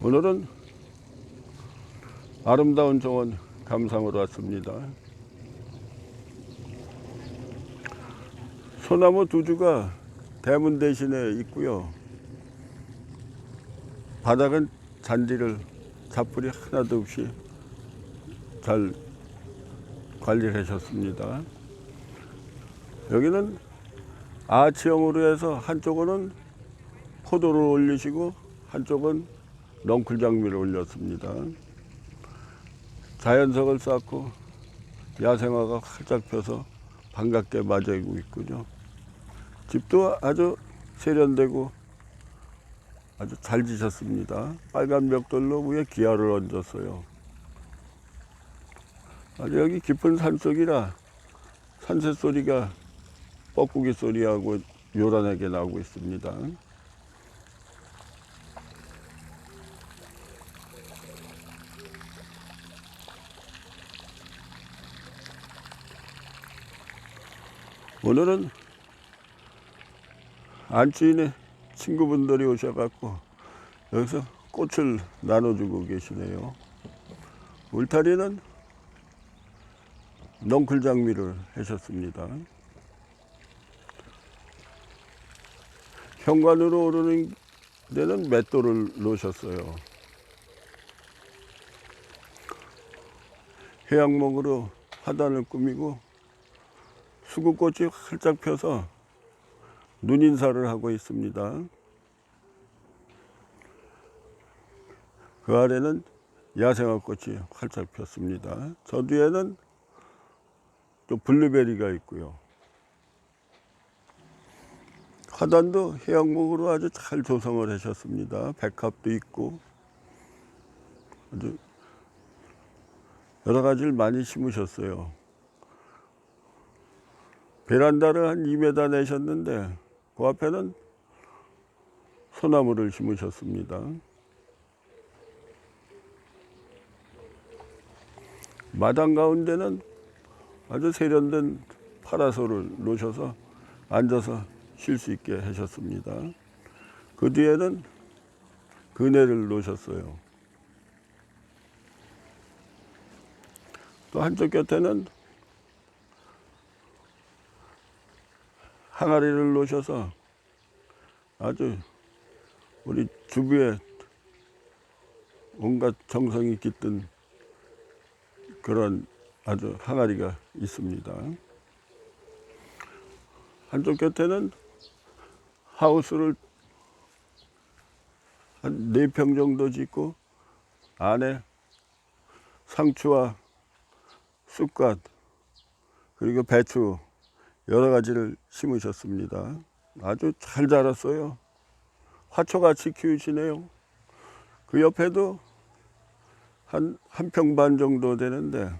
오늘은 아름다운 정원 감상으로 왔습니다. 소나무 두 주가 대문 대신에 있고요. 바닥은 잔디를 잡풀이 하나도 없이 잘 관리를 하셨습니다. 여기는 아치형으로 해서 한쪽은 포도를 올리시고 한쪽은 넝쿨 장미를 올렸습니다. 자연석을 쌓고 야생화가 활짝 펴서 반갑게 맞이하고 있군요. 집도 아주 세련되고 아주 잘 지셨습니다. 빨간 벽돌로 위에 기아를 얹었어요. 아주 여기 깊은 산속이라 산새 소리가 뻐꾸기 소리하고 요란하게 나오고 있습니다. 오늘은 안주인의 친구분들이 오셔갖고 여기서 꽃을 나눠주고 계시네요. 울타리는 넝쿨 장미를 하셨습니다. 현관으로 오르는 데는 맷돌을 놓으셨어요. 해양목으로 화단을 꾸미고 수국꽃이 활짝 펴서 눈인사를 하고 있습니다. 그 아래는 야생화 꽃이 활짝 폈습니다. 저 뒤에는 또 블루베리가 있고요. 화단도 해양목으로 아주 잘 조성을 하셨습니다. 백합도 있고 아주 여러 가지를 많이 심으셨어요. 베란다를 한 2m 내셨는데 그 앞에는 소나무를 심으셨습니다. 마당 가운데는 아주 세련된 파라솔을 놓으셔서 앉아서 쉴 수 있게 하셨습니다. 그 뒤에는 그네를 놓으셨어요. 또 한쪽 곁에는 항아리를 놓으셔서 아주 우리 주부의 온갖 정성이 깃든 그런 아주 항아리가 있습니다. 한쪽 곁에는 하우스를 한 네 평 정도 짓고 안에 상추와 쑥갓 그리고 배추 여러 가지를 심으셨습니다. 아주 잘 자랐어요. 화초같이 키우시네요. 그 옆에도 한, 한 평반 정도 되는데,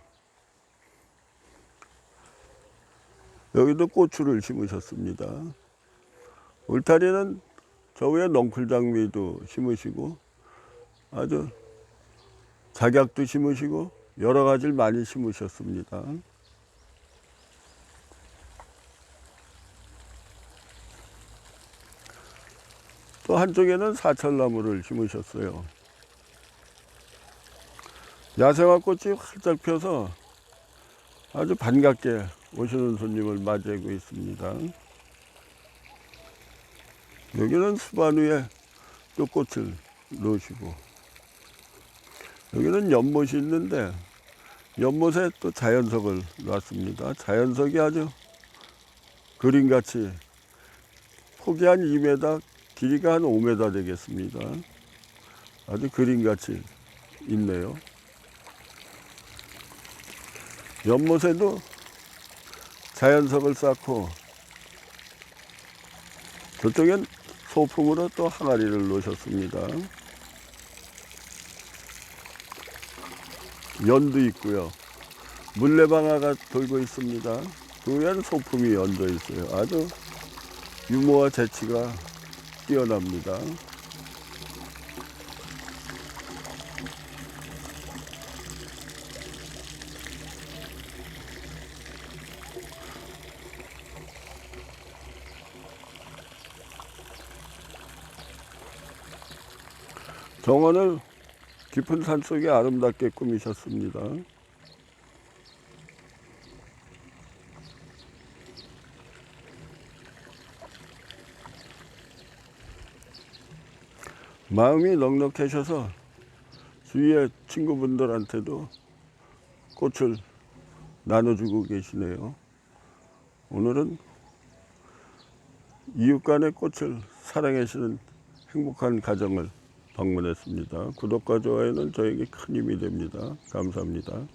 여기도 고추를 심으셨습니다. 울타리는 저 위에 넝쿨장미도 심으시고, 아주 작약도 심으시고, 여러 가지를 많이 심으셨습니다. 또 한쪽에는 사철나무를 심으셨어요. 야생화 꽃이 활짝 펴서 아주 반갑게 오시는 손님을 맞이하고 있습니다. 여기는 수반 위에 또 꽃을 놓으시고 여기는 연못이 있는데 연못에 또 자연석을 놨습니다. 자연석이 아주 그림같이 폭이 한 2m, 길이가 한 5m 되겠습니다. 아주 그림같이 있네요. 연못에도 자연석을 쌓고 저쪽엔 소품으로 또 항아리를 놓으셨습니다. 연도 있고요. 물레방아가 돌고 있습니다. 그 위에는 소품이 얹어 있어요. 아주 유머와 재치가 뛰어납니다. 정원을 깊은 산 속에 아름답게 꾸미셨습니다. 마음이 넉넉하셔서 주위의 친구분들한테도 꽃을 나눠주고 계시네요. 오늘은 이웃 간의 꽃을 사랑하시는 행복한 가정을 방문했습니다. 구독과 좋아요는 저에게 큰 힘이 됩니다. 감사합니다.